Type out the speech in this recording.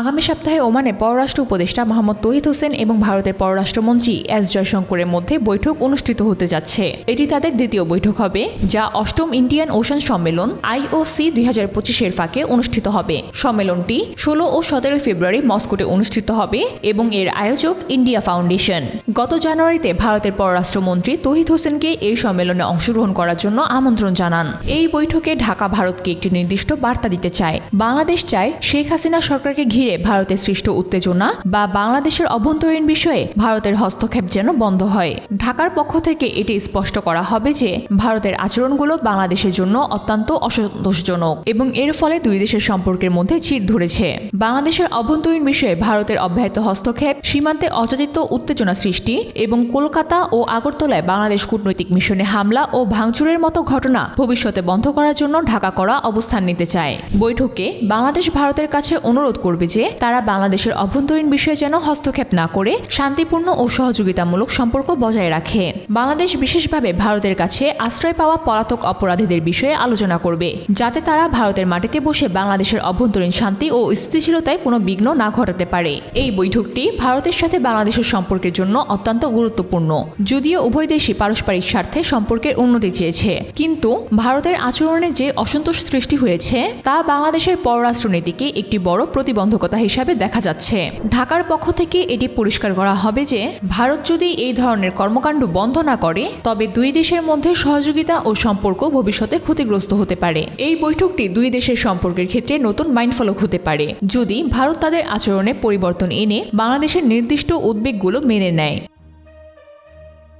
আগামী সপ্তাহে ওমানে পররাষ্ট্র উপদেষ্টা মোহাম্মদ তহিদ হোসেন এবং ভারতের পররাষ্ট্রমন্ত্রী এস জয়শঙ্করের মধ্যে বৈঠক অনুষ্ঠিত হতে যাচ্ছে। এটি তাদের দ্বিতীয় বৈঠক হবে, যা অষ্টম ইন্ডিয়ান ওশান সম্মেলন আইওসি দুই হাজার পঁচিশের ফাঁকে অনুষ্ঠিত হবে। সম্মেলনটি ষোলো ও সতেরোই ফেব্রুয়ারি মস্কোতে অনুষ্ঠিত হবে এবং এর আয়োজক ইন্ডিয়া ফাউন্ডেশন। গত জানুয়ারিতে ভারতের পররাষ্ট্রমন্ত্রী তহিদ হোসেনকে এই সম্মেলনে অংশগ্রহণ করার জন্য আমন্ত্রণ জানান। এই বৈঠকে ঢাকা ভারতকে একটি নির্দিষ্ট বার্তা দিতে চায়। বাংলাদেশ চায় শেখ হাসিনা সরকারকে ঘিরে ভারতের সৃষ্ট উত্তেজনা বা বাংলাদেশের অভ্যন্তরীণ বিষয়ে ভারতের হস্তক্ষেপ যেন বন্ধ হয়। ঢাকার পক্ষ থেকে এটি স্পষ্ট করা হবে যে, ভারতের আচরণগুলো বাংলাদেশের জন্য অত্যন্ত অসন্তোষজনক এবং এর ফলে দুই দেশের সম্পর্কের মধ্যে চির ধরেছে। বাংলাদেশের অভ্যন্তরীণ বিষয়ে ভারতের অব্যাহত হস্তক্ষেপ, সীমান্তে অযাচিত উত্তেজনা সৃষ্টি এবং কলকাতা ও আগরতলায় বাংলাদেশ কূটনৈতিক মিশনে হামলা ও ভাঙচুরের মতো ঘটনা ভবিষ্যতে বন্ধ করার জন্য ঢাকা করা অবস্থান নিতে চায়। বৈঠকে বাংলাদেশ ভারতের কাছে অনুরোধ করবে যে তারা বাংলাদেশের অভ্যন্তরীণ বিষয়ে যেন হস্তক্ষেপ না করে শান্তিপূর্ণ ও সহযোগিতামূলক সম্পর্ক বজায় রাখে। বাংলাদেশ বিশেষভাবে ভারতের কাছে আশ্রয় পাওয়া পলাতক অপরাধীদের বিষয়ে আলোচনা করবে, যাতে তারা ভারতের মাটিতে বসে বাংলাদেশের অভ্যন্তরীণ শান্তি ও স্থিতিশীলতায় কোনো বিঘ্ন না ঘটাতে পারে। এই বৈঠকটি ভারতের সাথে বাংলাদেশের সম্পর্কের জন্য অত্যন্ত গুরুত্বপূর্ণ, যদিও উভয় দেশই পারস্পরিক স্বার্থে সম্পর্কের উন্নতি চেয়েছে। কিন্তু ভারতের আচরণে যে অসন্তোষ সৃষ্টি হয়েছে, তা বাংলাদেশের পররাষ্ট্রনীতিকে একটি বড় প্রতিবন্ধকতা হিসাবে দেখা যাচ্ছে। ঢাকার পক্ষ থেকে এটি পরিষ্কার করা হবে যে, ভারত যদি এই ধরনের কর্মকাণ্ড বন্ধ না করে, তবে দুই দেশের মধ্যে সহযোগিতা ও সম্পর্ক ভবিষ্যতে ক্ষতিগ্রস্ত হতে পারে। এই বৈঠকটি দুই দেশের সম্পর্কের ক্ষেত্রে নতুন মাইন্ডফলক হতে পারে। যদি ভারত তাদের আচরণে পরিবর্তন এনে বাংলাদেশের নির্দিষ্ট উদ্বেগগুলো মেনে নেয়।